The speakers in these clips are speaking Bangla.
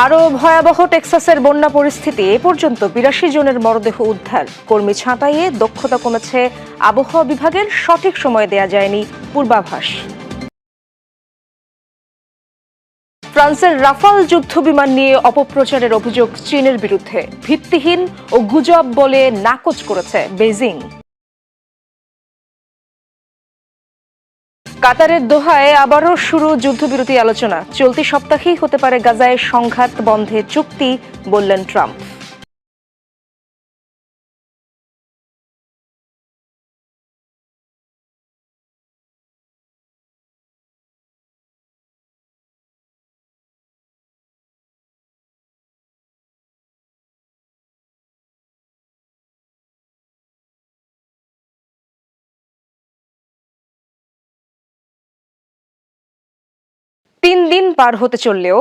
আরও ভয়াবহ টেক্সাসের বন্যা পরিস্থিতি এ পর্যন্ত বিরাশি জনের মরদেহ উদ্ধার। কর্মী ছাঁটাইয়ে দক্ষতা কমেছে আবহাওয়া বিভাগের, সঠিক সময় দেয়া যায়নি পূর্বাভাস। ফ্রান্সের রাফাল যুদ্ধ বিমান নিয়ে অপপ্রচারের অভিযোগ চীনের বিরুদ্ধে। ভিত্তিহীন ও গুজব বলে নাকচ করেছে বেজিং কাতারের দোহায় আবারও শুরু যুদ্ধবিরতি আলোচনা। চলতি সপ্তাহেই হতে পারে গাজায় সংঘাত বন্ধে চুক্তি, বললেন ট্রাম্প। তিন দিন পার হতে চললেও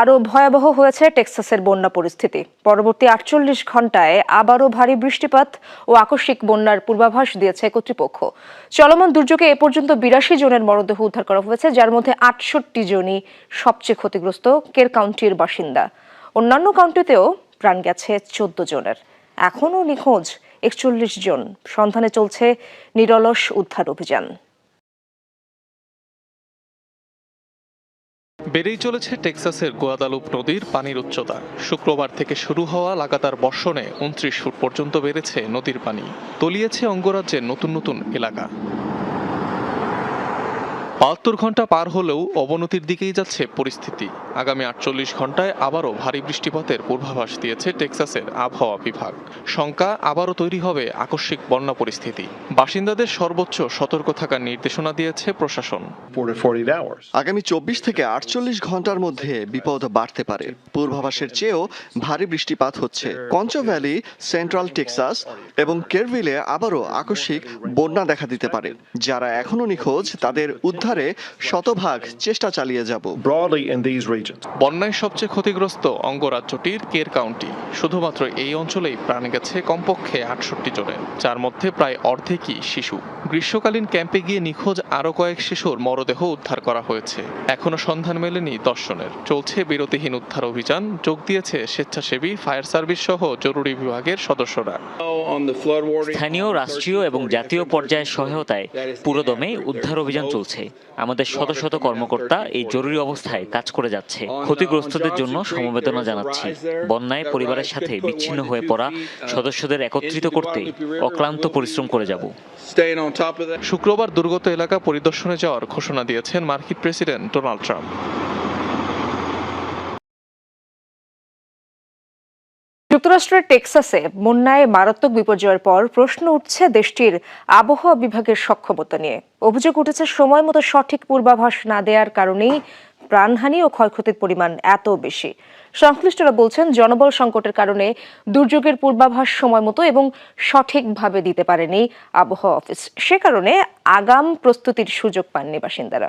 আরও ভয়াবহ হয়েছে টেক্সাসের বন্যা পরিস্থিতি। পরবর্তী আটচল্লিশ ঘন্টায় আবারও ভারী বৃষ্টিপাত ও আকস্মিক বন্যার পূর্বাভাস দিয়েছে কর্তৃপক্ষ। চলমান দুর্যোগে এ পর্যন্ত বিরাশি জনের মরদেহ উদ্ধার করা হয়েছে, যার মধ্যে আটষট্টি জনই সবচেয়ে ক্ষতিগ্রস্ত, কের কাউন্টির বাসিন্দা। অন্যান্য কাউন্টিতেও প্রাণ গেছে চোদ্দ জনের। এখনও নিখোঁজ একচল্লিশ জন। সন্ধানে চলছে নিরলস উদ্ধার অভিযান। বেড়েই চলেছে টেক্সাসের গোয়াদালুপ নদীর পানির উচ্চতা। শুক্রবার থেকে শুরু হওয়া লাগাতার বর্ষণে উনত্রিশ ফুট পর্যন্ত বেড়েছে নদীর পানি। তলিয়েছে অঙ্গরাজ্যের নতুন নতুন এলাকা। বাহাত্তর ঘণ্টা পার হলেও অবনতির দিকেই যাচ্ছে পরিস্থিতি। আগামী আটচল্লিশ ঘন্টায় আবারও ভারী বৃষ্টিপাতের পূর্বাভাস দিয়েছে টেক্সাসের আবহাওয়া বিভাগ। শঙ্কা আবারও তৈরি হবে আকস্মিক বন্যা পরিস্থিতি। বাসিন্দাদের সর্বোচ্চ সতর্ক থাকার নির্দেশনা দিয়েছে প্রশাসন। Four to 48 hours. আগামী চব্বিশ থেকে আটচল্লিশ ঘণ্টার মধ্যে বিপদ বাড়তে পারে। পূর্বাভাসের চেয়েও ভারী বৃষ্টিপাত হচ্ছে। কঞ্চ ভ্যালি সেন্ট্রাল টেক্সাস এবং কেরভিলে আবারও আকস্মিক বন্যা দেখা দিতে পারে। যারা এখনও নিখোঁজ তাদের উদ্ধারে শতভাগ চেষ্টা চালিয়ে যাব। Regions. বন্যায় সবচেয়ে ক্ষতিগ্রস্ত অঙ্গরাজ্যটির কের কাউন্টি শুধুমাত্র এই অঞ্চলেই প্রাণ গেছে কমপক্ষে আটষট্টি জনের, যার মধ্যে প্রায় অর্ধেকই শিশু গ্রীষ্মকালীন ক্যাম্পে গিয়ে নিখোঁজ আরও কয়েক শিশুর মরদেহ উদ্ধার করা হয়েছে। এখনও সন্ধান মেলেনি দর্শনের। চলছে বিরতিহীন উদ্ধার অভিযান। যোগ দিয়েছে স্বেচ্ছাসেবী ফায়ার সার্ভিস সহ জরুরি বিভাগের সদস্যরা। স্থানীয় রাষ্ট্রীয় এবং জাতীয় পর্যায়ের সহায়তায় পুরোদমে উদ্ধার অভিযান চলছে। আমাদের শত শত কর্মকর্তা এই জরুরি অবস্থায় কাজ করে যাচ্ছে। ক্ষতিগ্রস্তদের জন্য সমবেদনা জানাচ্ছি। বন্যায় পরিবারের সাথে বিচ্ছিন্ন হয়ে পড়া সদস্যদের একত্রিত করতে অক্লান্ত পরিশ্রম করে যাব। শুক্রবার দুর্গত এলাকা পরিদর্শনে যাওয়ার ঘোষণা দিয়েছেন মার্কিন প্রেসিডেন্ট ডোনাল্ড ট্রাম্প। যুক্তরাষ্ট্রের টেক্সাসে বন্যায় মারাত্মক বিপর্যয়ের পর প্রশ্ন উঠছে দেশটির আবহাওয়া বিভাগের সক্ষমতা নিয়ে। অভিযোগ উঠেছে সময় মতো সঠিক পূর্বাভাস না দেওয়ার কারণেই প্রাণহানি ও ক্ষয়ক্ষতির পরিমাণ এত বেশি। সংশ্লিষ্টরা বলছেন, জনবল সংকটের কারণে দুর্যোগের পূর্বাভাস সময় মতো এবং সঠিকভাবে দিতে পারেনি আবহাওয়া অফিস। সে কারণে আগাম প্রস্তুতির সুযোগ পাননি বাসিন্দারা।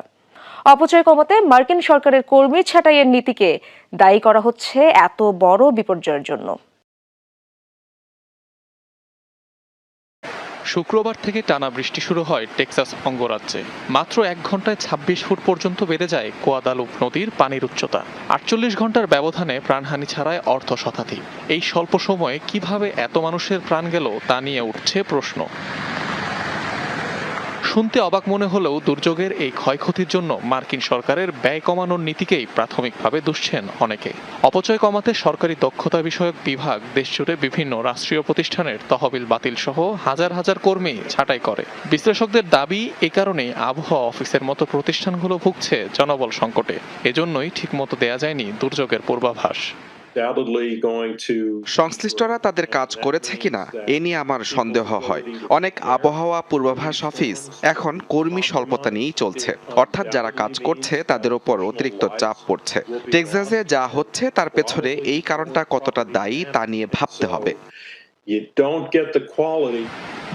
অপচয় কমাতে মার্কিন সরকারের কর্মী ছাঁটাইয়ের নীতিকে দায়ী করা হচ্ছে এত বড় বিপর্যয়ের জন্য। শুক্রবার থেকে টানা বৃষ্টি শুরু হয় টেক্সাস অঙ্গরাজ্যে। মাত্র এক ঘন্টায় ছাব্বিশ ফুট পর্যন্ত বেড়ে যায় কোয়াদালুপ নদীর পানির উচ্চতা। আটচল্লিশ ঘণ্টার ব্যবধানে প্রাণহানি ছাড়ায় অর্থ শতাধিক। এই স্বল্প সময়ে কীভাবে এত মানুষের প্রাণ গেল তা নিয়ে উঠছে প্রশ্ন। শুনতে অবাক মনে হলেও দুর্যোগের এই ক্ষয়ক্ষতির জন্য মার্কিন সরকারের ব্যয় কমানোর নীতিকেই প্রাথমিকভাবে দুষছেন অনেকে। অপচয় কমাতে সরকারি দক্ষতা বিষয়ক বিভাগ দেশজুড়ে বিভিন্ন রাষ্ট্রীয় প্রতিষ্ঠানের তহবিল বাতিল সহ হাজার হাজার কর্মী ছাঁটাই করে। বিশ্লেষকদের দাবি, এ কারণে আবহাওয়া অফিসের মতো প্রতিষ্ঠানগুলো ভুগছে জনবল সংকটে। এজন্যই ঠিকমতো দেয়া যায়নি দুর্যোগের পূর্বাভাস। সংশ্লিষ্টরা তাদের কাজ করেছে কিনা এ নিয়ে আমার সন্দেহ হয়। অনেক আবহাওয়া পূর্বাভাস অফিস এখন কর্মী স্বল্পতা নিয়েই চলছে। অর্থাৎ যারা কাজ করছে তাদের ওপর অতিরিক্ত চাপ পড়ছে। টেক্সাসে যা হচ্ছে তার পেছনে এই কারণটা কতটা দায়ী তা নিয়ে ভাবতে হবে।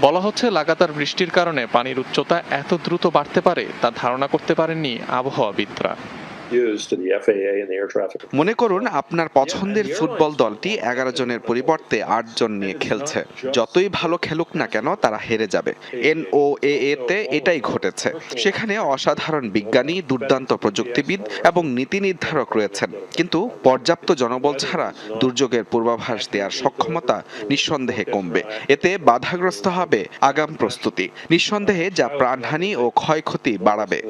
বলা হচ্ছে লাগাতার বৃষ্টির কারণে পানির উচ্চতা এত দ্রুত বাড়তে পারে তা ধারণা করতে পারেননি আবহাওয়াবিদরা। মনে করুন আপনার পছন্দের ফুটবল দলটি এগারো জনের পরিবর্তে আট জন নিয়ে খেলছে। যতই ভালো খেলুক না কেন তারা হেরে যাবে। এন ও তে এটাই ঘটেছে। সেখানে অসাধারণ বিজ্ঞানী দুর্দান্ত প্রযুক্তিবিদ এবং নীতি নির্ধারক রয়েছেন। কিন্তু পর্যাপ্ত জনবল ছাড়া দুর্যোগের পূর্বাভাস দেওয়ার সক্ষমতা নিঃসন্দেহে কমবে। এতে বাধাগ্রস্ত হবে আগাম প্রস্তুতি। নিঃসন্দেহে যা প্রাণহানি ও ক্ষয়ক্ষতি বাড়াবে।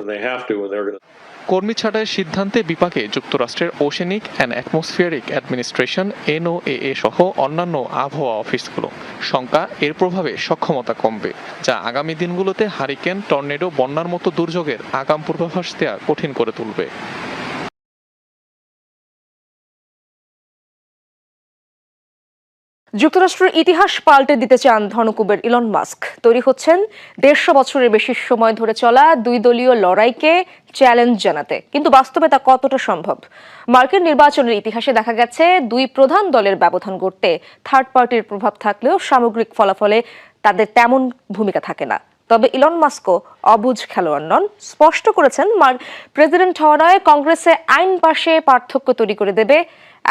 কর্মী ছাঁটাইয়ের সিদ্ধান্তে বিপাকে যুক্তরাষ্ট্রের oceanic and atmospheric administration, NOAA সহ অন্যান্য আবহাওয়া অফিসগুলো। শঙ্কা, এর প্রভাবে সক্ষমতা কমবে, যা আগামী দিনগুলোতে হারিকেন, টর্নেডো, বন্যার মতো দুর্যোগের আগাম পূর্বাভাস দেওয়া কঠিন করে তুলবে। যুক্তরাষ্ট্রের ইতিহাস পাল্টে দিতে চান ধনকুবের ইলন মাস্ক। তৈরি হচ্ছেন দেড়শো বছরের বেশি সময় ধরে চলা দুই দলীয় লড়াইকে চ্যালেঞ্জ জানাতে। কিন্তু বাস্তবে তা কতটা সম্ভব? মার্কিন নির্বাচনের ইতিহাসে দেখা গেছে, দুই প্রধান দলের ব্যবধান গড়তে থার্ড পার্টির প্রভাব থাকলেও সামগ্রিক ফলাফলে তাদের তেমন ভূমিকা থাকে না। তবে ইলন মাস্কও অবুঝ খেলোয়াড় নন। স্পষ্ট করেছেন, মার প্রেসিডেন্ট হওয়া নয়, কংগ্রেসে আইন পাশে পার্থক্য তৈরি করে দেবে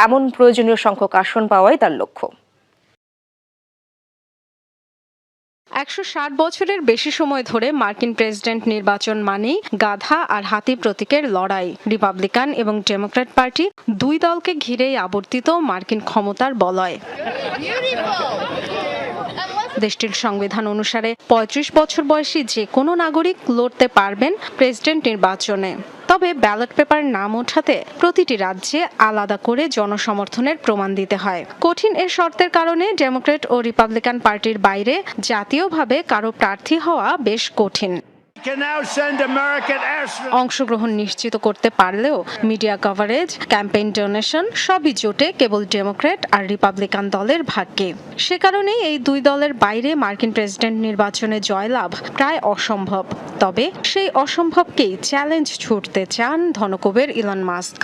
এমন প্রয়োজনীয় সংখ্যক আসন পাওয়াই তার লক্ষ্য। একশো ষাট বছরের বেশি সময় ধরে মার্কিন প্রেসিডেন্ট নির্বাচন মানেই গাধা আর হাতি প্রতীকের লড়াই। রিপাবলিকান এবং ডেমোক্র্যাট পার্টি দুই দলকে ঘিরেই আবর্তিত মার্কিন ক্ষমতার বলয়। দেশটির সংবিধান অনুসারে ৩৫ বছর বয়সী যে কোনো নাগরিক লড়তে পারবেন প্রেসিডেন্ট নির্বাচনে। তবে ব্যালট পেপার নাম ওঠাতে প্রতিটি রাজ্যে আলাদা করে জনসমর্থনের প্রমাণ দিতে হয়। কঠিন এ শর্তের কারণে ডেমোক্রেট ও রিপাবলিকান পার্টির বাইরে জাতীয়ভাবে কারও প্রার্থী হওয়া বেশ কঠিন। অংশগ্রহণ নিশ্চিত করতে পারলেও মিডিয়া কভারেজ ক্যাম্পেইন ডোনেশন সবই জোটে কেবল ডেমোক্র্যাট আর রিপাবলিকান দলের ভাগ্যে। সে কারণে এই দুই দলের বাইরে মার্কিন প্রেসিডেন্ট নির্বাচনে জয়লাভ প্রায় অসম্ভব। তবে সেই অসম্ভবকেই চ্যালেঞ্জ ছুটতে চান ধনকুবের ইলন মাস্ক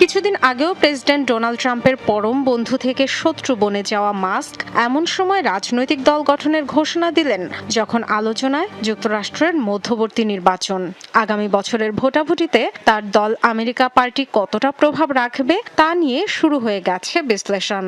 কিছুদিন আগেও প্রেসিডেন্ট ডোনাল্ড ট্রাম্পের পরম বন্ধু থেকে শত্রু বনে যাওয়া মাস্ক এমন সময় রাজনৈতিক দল গঠনের ঘোষণা দিলেন যখন আলোচনায় যুক্তরাষ্ট্রের মধ্যবর্তী নির্বাচন। আগামী বছরের ভোটাভুটিতে তার দল আমেরিকা পার্টি কতটা প্রভাব রাখবে তা নিয়ে শুরু হয়ে গেছে বিশ্লেষণ।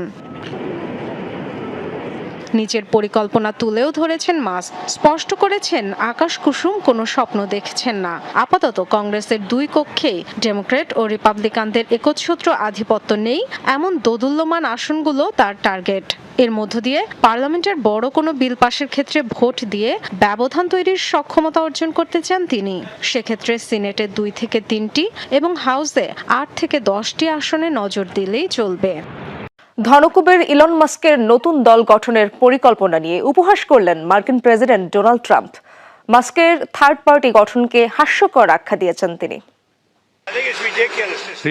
নিজের পরিকল্পনা তুলেও ধরেছেন মাস্ক স্পষ্ট করেছেন, আকাশ কুসুম কোনো স্বপ্ন দেখছেন না। আপাতত কংগ্রেসের দুই কক্ষেই ডেমোক্রেট ও রিপাবলিকানদের একচ্ছত্র আধিপত্য নেই, এমন দোদুল্যমান আসনগুলো তার টার্গেট। এর মধ্য দিয়ে পার্লামেন্টের বড় কোনো বিল পাশের ক্ষেত্রে ভোট দিয়ে ব্যবধান তৈরির সক্ষমতা অর্জন করতে চান তিনি। সেক্ষেত্রে সিনেটে দুই থেকে তিনটি এবং হাউসে আট থেকে দশটি আসনে নজর দিলেই চলবে। ধনকুবের ইলন মাস্কের নতুন দল গঠনের পরিকল্পনা নিয়ে উপহাস করলেন মার্কিন প্রেসিডেন্ট ডোনাল্ড ট্রাম্প। মাস্কের থার্ড পার্টি গঠনকে হাস্যকর আখ্যা দিয়েছেন তিনি।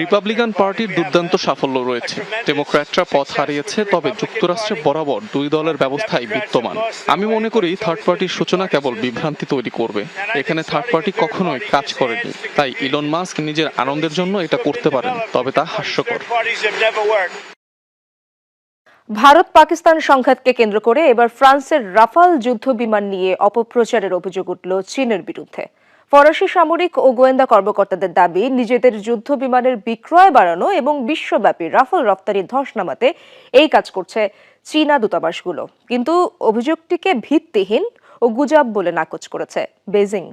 রিপাবলিকান পার্টির দুর্দান্ত সাফল্য রয়েছে। ডেমোক্র্যাটরা পথ হারিয়েছে, তবে যুক্তরাষ্ট্রে বরাবর দুই দলের ব্যবস্থাই বিদ্যমান। আমি মনে করি থার্ড পার্টির সূচনা কেবল বিভ্রান্তি তৈরি করবে। এখানে থার্ড পার্টি কখনোই কাজ করেনি। তাই ইলন মাস্ক নিজের আনন্দের জন্য এটা করতে পারেন, তবে তা হাস্যকর। ভারত পাকিস্তান সংঘাতকে কেন্দ্র করে এবার ফ্রান্সের রাফাল যুদ্ধ বিমান নিয়ে অপপ্রচারের অভিযোগ উঠল চীনের বিরুদ্ধে। ফরাসি সামরিক ও গোয়েন্দা কর্মকর্তাদের দাবি, নিজেদের যুদ্ধ বিমানের বিক্রয় বাড়ানো এবং বিশ্বব্যাপী রাফাল রপ্তানি ধস নামাতে এই কাজ করছে চীনা দূতাবাসগুলো। কিন্তু অভিযোগটিকে ভিত্তিহীন ও গুজব বলে নাকচ করেছে বেজিং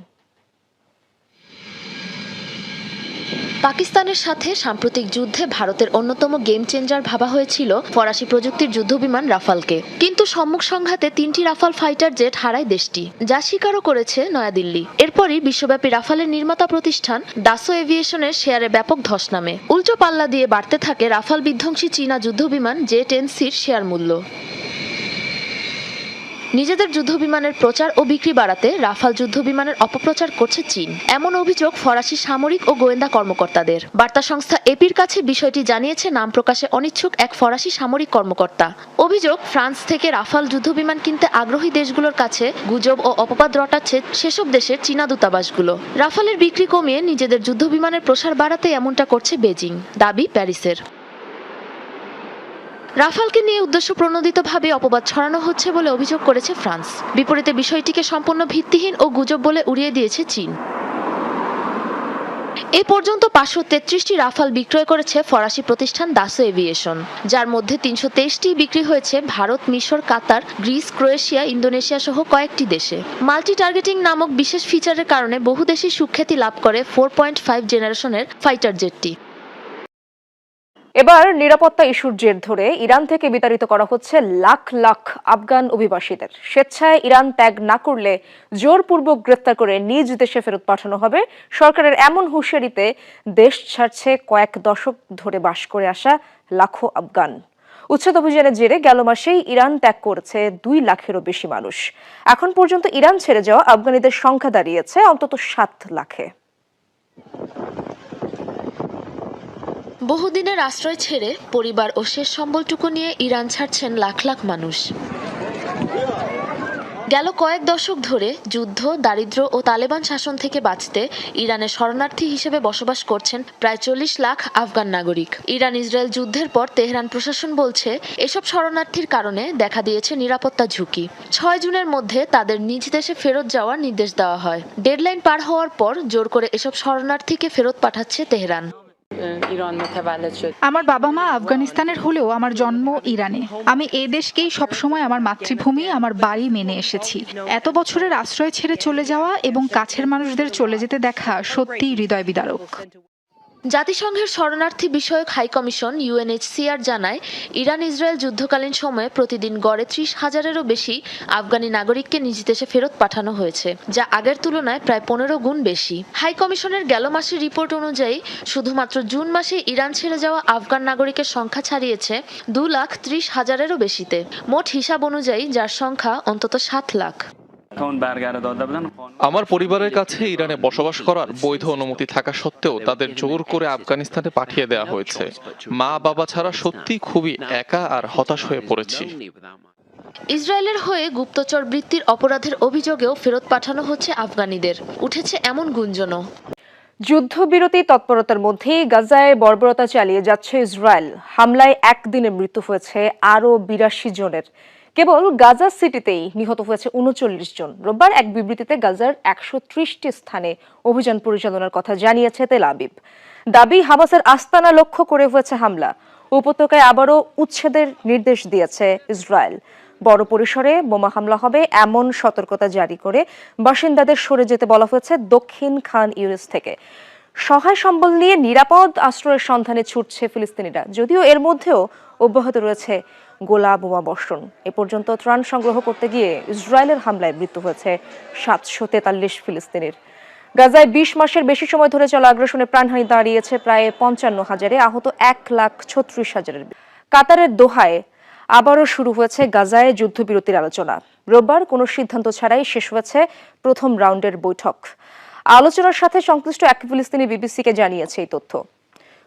পাকিস্তানের সাথে সাম্প্রতিক যুদ্ধে ভারতের অন্যতম গেম চেঞ্জার ভাবা হয়েছিল ফরাসি প্রযুক্তির যুদ্ধবিমান রাফালকে। কিন্তু সম্মুখ সংঘাতে তিনটি রাফাল ফাইটার জেট হারায় দেশটি, যা স্বীকারও করেছে নয়াদিল্লি। এরপরই বিশ্বব্যাপী রাফালের নির্মাতা প্রতিষ্ঠান ডাসো এভিয়েশনের শেয়ারে ব্যাপক ধস নামে। উল্টো পাল্লা দিয়ে বাড়তে থাকে রাফাল বিধ্বংসী চীনা যুদ্ধবিমান জে টেন সির শেয়ার মূল্য। নিজেদের যুদ্ধবিমানের প্রচার ও বিক্রি বাড়াতে রাফাল যুদ্ধবিমানের অপপ্রচার করছে চীন। এমন অভিযোগ ফরাসি সামরিক ও গোয়েন্দা কর্মকর্তাদের। বার্তা সংস্থা এপির কাছে বিষয়টি জানিয়েছে, নাম প্রকাশে অনিচ্ছুক এক ফরাসি সামরিক কর্মকর্তা। অভিযোগ, ফ্রান্স থেকে রাফাল যুদ্ধবিমান কিনতে আগ্রহী দেশগুলোর কাছে গুজব ও অপবাদ রটাচ্ছে সেসব দেশের চীনা দূতাবাসগুলো। রাফালের বিক্রি কমিয়ে নিজেদের যুদ্ধবিমানের প্রসার বাড়াতে এমনটা করছে বেজিং, দাবি প্যারিসের। রাফালকে নিয়ে উদ্দেশ্য প্রণোদিতভাবে অপবাদ ছড়ানো হচ্ছে বলে অভিযোগ করেছে ফ্রান্স। বিপরীতে বিষয়টিকে সম্পূর্ণ ভিত্তিহীন ও গুজব বলে উড়িয়ে দিয়েছে চীন। এ পর্যন্ত পাঁচশো তেত্রিশটি রাফাল বিক্রয় করেছে ফরাসি প্রতিষ্ঠান দাসো এভিয়েশন, যার মধ্যে তিনশো তেইশটি বিক্রি হয়েছে ভারত, মিশর, কাতার, গ্রিস, ক্রোয়েশিয়া, ইন্দোনেশিয়া সহ কয়েকটি দেশে। মাল্টি টার্গেটিং নামক বিশেষ ফিচারের কারণে বহু দেশই সুখ্যাতি লাভ করে ফোর পয়েন্ট ফাইভ জেনারেশনের ফাইটার জেটটি। এবার নিরাপত্তা ইস্যুর জের ধরে ইরান থেকে বিতাড়িত করা হচ্ছে লাখ লাখ আফগান অভিবাসীদের। স্বেচ্ছায় ইরান ত্যাগ না করলে জোরপূর্বক গ্রেফতার করে নিজ দেশে ফেরত পাঠানো হবে। সরকারের এমন হুঁশিয়ারিতে দেশ ছাড়ছে কয়েক দশক ধরে বাস করে আসা লাখো আফগান। উচ্ছেদ অভিযানের জেরে গেল মাসেই ইরান ত্যাগ করেছে দুই লাখেরও বেশি মানুষ। এখন পর্যন্ত ইরান ছেড়ে যাওয়া আফগানিদের সংখ্যা দাঁড়িয়েছে অন্তত সাত লাখে। বহুদিনের আশ্রয় ছেড়ে পরিবার ও শেষ সম্বলটুকু নিয়ে ইরান ছাড়ছেন লাখ লাখ মানুষ। গেল কয়েক দশক ধরে যুদ্ধ দারিদ্র্য ও তালেবান শাসন থেকে বাঁচতে ইরানের শরণার্থী হিসেবে বসবাস করছেন প্রায় চল্লিশ লাখ আফগান নাগরিক। ইরান ইসরায়েল যুদ্ধের পর তেহরান প্রশাসন বলছে, এসব শরণার্থীর কারণে দেখা দিয়েছে নিরাপত্তা ঝুঁকি। ছয় জুনের মধ্যে তাদের নিজ দেশে ফেরত যাওয়ার নির্দেশ দেওয়া হয়। ডেডলাইন পার হওয়ার পর জোর করে এসব শরণার্থীকে ফেরত পাঠাচ্ছে তেহরান। আমার বাবা মা আফগানিস্তানের হলেও আমার জন্ম ইরানে। আমি এ দেশকেই সবসময় আমার মাতৃভূমি, আমার বাড়ি মেনে এসেছি। এত বছরের আশ্রয় ছেড়ে চলে যাওয়া এবং কাছের মানুষদের চলে যেতে দেখা সত্যিই হৃদয় বিদারক জাতিসংঘের শরণার্থী বিষয়ক হাই কমিশন ইউএনএইচসিআর জানায় ইরান ইসরায়েল যুদ্ধকালীন সময়ে প্রতিদিন গড়ে ত্রিশ হাজারেরও বেশি আফগানি নাগরিককে নিজ দেশে ফেরত পাঠানো হয়েছে, যা আগের তুলনায় প্রায় পনেরো গুণ বেশি। হাই কমিশনের গেল মাসের রিপোর্ট অনুযায়ী, শুধুমাত্র জুন মাসে ইরান ছেড়ে যাওয়া আফগান নাগরিকের সংখ্যা ছাড়িয়েছে দু লাখ ত্রিশ হাজারেরও বেশিতে। মোট হিসাব অনুযায়ী, যার সংখ্যা অন্তত সাত লাখ। আমার পরিবারের কাছে ইরানে বসবাস করার বৈধ অনুমতি থাকা সত্ত্বেও তাদের জোর করে আফগানিস্তানে পাঠিয়ে দেওয়া হয়েছে। মা বাবা ছাড়া সত্যি খুবই একা আর হতাশ হয়ে পড়েছি। ইসরায়েলের হয়ে গুপ্তচর বৃত্তির অপরাধের অভিযোগেও ফেরত পাঠানো হচ্ছে আফগানিদের। উঠেছে এমন গুঞ্জনও। যুদ্ধবিরতি তৎপরতার মধ্যেই গাজায় বর্বরতা চালিয়ে যাচ্ছে ইসরায়েল। হামলায় একদিনে মৃত্যু হয়েছে আরও বিরাশি জনের। কেবল গাজা সিটিতেই নিহত হয়েছে উনচল্লিশ জন। রোববার এক বিবৃতিতে গাজার একশো ত্রিশটি স্থানে অভিযান পরিচালনার কথা জানিয়েছে তেল আবিব। দাবি, হামাসের আস্তানা লক্ষ্য করে হয়েছে হামলা। উপত্যকায় আবারও উচ্ছেদের নির্দেশ দিয়েছে ইসরায়েল। বড় পরিসরে বোমা হামলা হবে এমন সতর্কতা জারি করে বাসিন্দাদের সরে যেতে বলা হয়েছে দক্ষিণ খান ইউনিস থেকে। সহায় সম্বল নিয়ে নিরাপদ আশ্রয়ের সন্ধানে ছুটছে ফিলিস্তিনিরা, যদিও এর মধ্যেও অব্যাহত রয়েছে গোলা বোমা বর্ষণ এ পর্যন্ত ত্রাণ সংগ্রহ করতে গিয়ে ইসরায়েলের হামলায় মৃত্যু হয়েছে সাতশো তেতাল্লিশ ফিলিস্তিনির। গাজায় বিশ মাসের বেশি সময় ধরে চলা আগ্রাসনে প্রাণহানি দাঁড়িয়েছে প্রায় পঞ্চান্ন হাজারে, আহত এক লাখ ছত্রিশ হাজারের। কাতারের দোহায় আবারও শুরু হয়েছে গাজায় যুদ্ধবিরতির আলোচনা। রোববার কোনো সিদ্ধান্ত ছাড়াই শেষ হয়েছে প্রথম রাউন্ডের বৈঠক। আলোচনার সাথে সংশ্লিষ্ট এক ফিলিস্তিনি বিবিসিকে জানিয়েছে এই তথ্য।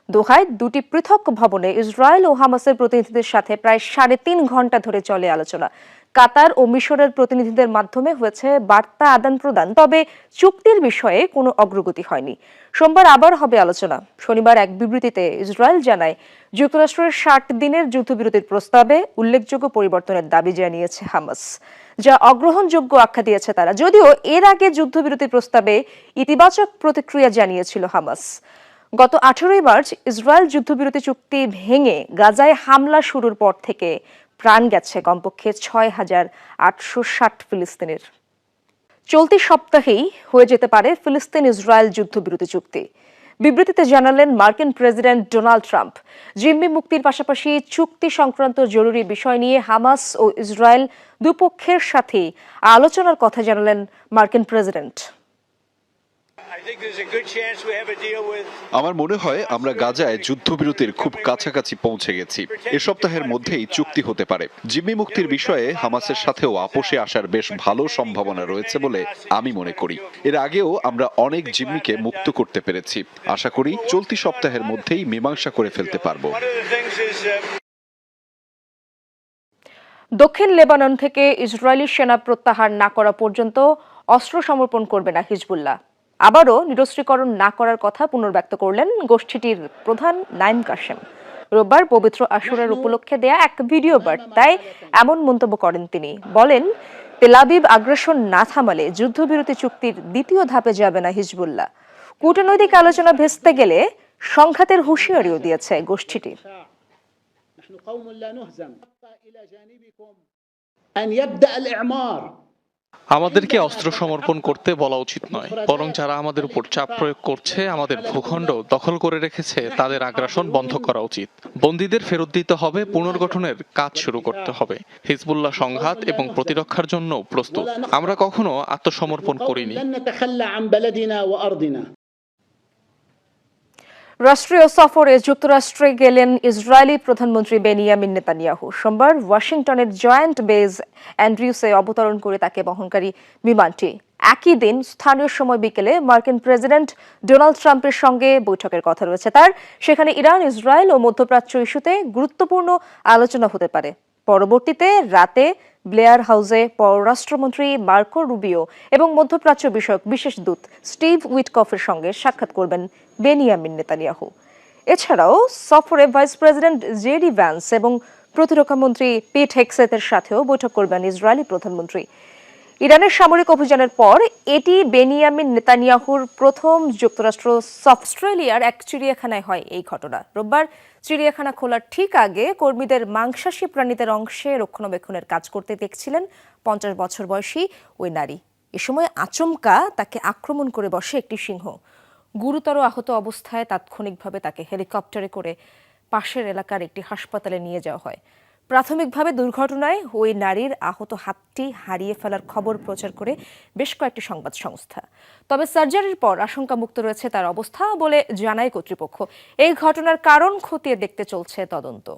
দোহায় দুটি পৃথক ভবনে ইসরায়েল ও হামাসের প্রতিনিধিদের সাথে প্রায় সাড়ে তিন ঘণ্টা ধরে চলে আলোচনা। কাতার ও মিশরের প্রতিনিধিদের মাধ্যমে হয়েছে বার্তা আদান প্রদান, তবে চুক্তির বিষয়ে কোনো অগ্রগতি হয়নি। সোমবার আবার হবে আলোচনা। শনিবার এক বিবৃতিতে ইসরায়েল জানায়, যুক্তরাষ্ট্রের ষাট দিনের যুদ্ধবিরতির প্রস্তাবে উল্লেখযোগ্য পরিবর্তনের দাবি জানিয়েছে হামাস, যা অগ্রহণযোগ্য আখ্যা দিয়েছে তারা। যদিও এর আগে যুদ্ধবিরতি প্রস্তাবে ইতিবাচক প্রতিক্রিয়া জানিয়েছিল হামাস। গত আঠেরোই মার্চ ইসরায়েল যুদ্ধবিরতি চুক্তি ভেঙে গাজায় হামলা শুরুর পর থেকে প্রাণ গেছে কমপক্ষে ছয় হাজার আটশো ষাট ফিলিস্তিনের। চলতি সপ্তাহেই হয়ে যেতে পারে ফিলিস্তিন ইসরায়েল যুদ্ধবিরতি চুক্তি। বিবৃতিতে জানালেন মার্কিন প্রেসিডেন্ট ডোনাল্ড ট্রাম্প। জিম্মি মুক্তির পাশাপাশি চুক্তি সংক্রান্ত জরুরি বিষয় নিয়ে হামাস ও ইসরায়েল দুপক্ষের সাথেই আলোচনার কথা জানালেন মার্কিন প্রেসিডেন্ট। আমার মনে হয় আমরা গাজায় যুদ্ধবিরতির খুব কাছাকাছি পৌঁছে গেছি। এ সপ্তাহের মধ্যেই চুক্তি হতে পারে। জিম্মি মুক্তির বিষয়ে হামাসের সাথেও আপোষে আসার বেশ ভালো সম্ভাবনা রয়েছে বলে আমি মনে করি। এর আগেও আমরা অনেক জিম্মিকে মুক্ত করতে পেরেছি। আশা করি চলতি সপ্তাহের মধ্যেই মীমাংসা করে ফেলতে পারব। দক্ষিণ লেবানন থেকে ইসরায়েলি সেনা প্রত্যাহার না করা পর্যন্ত অস্ত্র সমর্পণ করবে না হিজবুল্লাহ। আবারও নিরস্ত্রীকরণ না করার কথা পুনর্ব্যক্ত করলেন গোষ্ঠীটির প্রধান নাইম কাশেম রোববার পবিত্র আশুরার উপলক্ষে দেয়া এক ভিডিও বার্তায় এমন মন্তব্য করেন তিনি বলেন তেলাবিব আগ্রাসন না থামালে যুদ্ধবিরতি চুক্তির দ্বিতীয় ধাপে যাবে না হিজবুল্লাহ কূটনৈতিক আলোচনা ভেস্তে গেলে সংঘাতের হুঁশিয়ারিও দিয়েছে গোষ্ঠীটি نحن قوم لا نهزم إلى جانبكم أن يبدأ الإعمار আমাদেরকে অস্ত্র সমর্পণ করতে বলা উচিত নয়। বরং যারা আমাদের উপর চাপ প্রয়োগ করছে, আমাদের ভূখণ্ড দখল করে রেখেছে, তাদের আগ্রাসন বন্ধ করা উচিত। বন্দীদের ফেরত দিতে হবে, পুনর্গঠনের কাজ শুরু করতে হবে। হিজবুল্লাহ সংঘাত এবং প্রতিরক্ষার জন্য প্রস্তুত। আমরা কখনো আত্মসমর্পণ করিনি। রাষ্ট্রীয় সফরে যুক্তরাষ্ট্রে গেলেন ইসরায়েলি প্রধানমন্ত্রী বেনিয়ামিন নেতানিয়াহু। সোমবার ওয়াশিংটনের জয়েন্ট বেজ অ্যান্ড্রিউসে অবতরণ করে তাকে বহনকারী বিমানটি। একই দিন স্থানীয় সময় বিকেলে মার্কিন প্রেসিডেন্ট ডোনাল্ড ট্রাম্পের সঙ্গে বৈঠকের কথা রয়েছে তার। সেখানে ইরান, ইসরায়েল ও মধ্যপ্রাচ্য ইস্যুতে গুরুত্বপূর্ণ আলোচনা হতে পারে। পরবর্তীতে রাতে ব্লেয়ার হাউসে পররাষ্ট্রমন্ত্রী মার্কো রুবিও এবং মধ্যপ্রাচ্য বিষয়ক বিশেষ দূত স্টিভ উইটকফের সঙ্গে সাক্ষাৎ করবেন বেনিয়ামিন নেতানিয়াহু। এছাড়াও সফরে ভাইস প্রেসিডেন্ট জেডি ভ্যান্স এবং প্রতিরক্ষা মন্ত্রী পিট হেক্সেতের সাথেও বৈঠক করবেন ইসরায়েলি প্রধানমন্ত্রী। ইরানের সামরিক অভিযানের পর এটি বেনিয়ামিন নেতানিয়াহুর প্রথম যুক্তরাষ্ট্র সফ অস্ট্রেলিয়ার এক চিড়িয়াখানায় হয় এই ঘটনা। রোববার চিড়িয়াখানা খোলার ঠিক আগে কর্মীদের মাংসাশী প্রাণীদের অংশে রক্ষণাবেক্ষণের কাজ করতে দেখছিলেন পঞ্চাশ বছর বয়সী ওই নারী। এ সময় আচমকা তাকে আক্রমণ করে বসে একটি সিংহ। গুরুতর আহত অবস্থায় তাৎক্ষণিকভাবে তাকে হেলিকপ্টারে করে পাশের এলাকার একটি হাসপাতালে নিয়ে যাওয়া হয়। প্রাথমিকভাবে দুর্ঘটনায় ওই নারীর আহত হাতটি হারিয়ে ফেলার খবর প্রচার করে বেশ কয়েকটি সংবাদ সংস্থা। তবে সার্জারির পর আশঙ্কামুক্ত রয়েছে তার অবস্থা বলে জানায় কর্তৃপক্ষ। এই ঘটনার কারণ খতিয়ে দেখতে চলছে তদন্ত।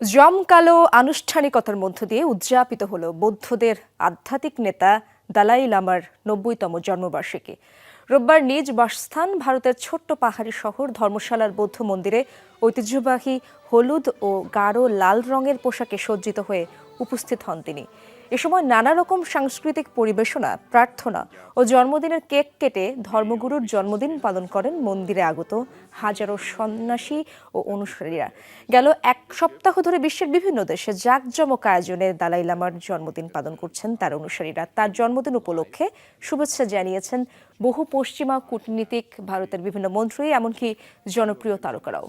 জমকালো আনুষ্ঠানিকতার মধ্য দিয়ে উদযাপিত হল বৌদ্ধদের আধ্যাত্মিক নেতা দালাই লামার নব্বইতম জন্মবার্ষিকী। রোববার নিজ বাসস্থান ভারতের ছোট্ট পাহাড়ি শহর ধর্মশালার বৌদ্ধ মন্দিরে ঐতিহ্যবাহী হলুদ ও গাঢ় লাল রঙের পোশাকে সজ্জিত হয়ে উপস্থিত হন তিনি। এ সময় নানা রকম সাংস্কৃতিক পরিবেশনা, প্রার্থনা ও জন্মদিনের কেক কেটে ধর্মগুরুর জন্মদিন পালন করেন মন্দিরে আগত হাজারো সন্ন্যাসী ও অনুসারীরা। গেল এক সপ্তাহ ধরে বিশ্বের বিভিন্ন দেশে জাঁকজমক আয়োজনে দালাই লামার জন্মদিন পালন করছেন তার অনুসারীরা। তার জন্মদিন উপলক্ষে শুভেচ্ছা জানিয়েছেন বহু পশ্চিমা কূটনীতিক ভারতের বিভিন্ন মন্ত্রী, এমনকি জনপ্রিয় তারকারাও।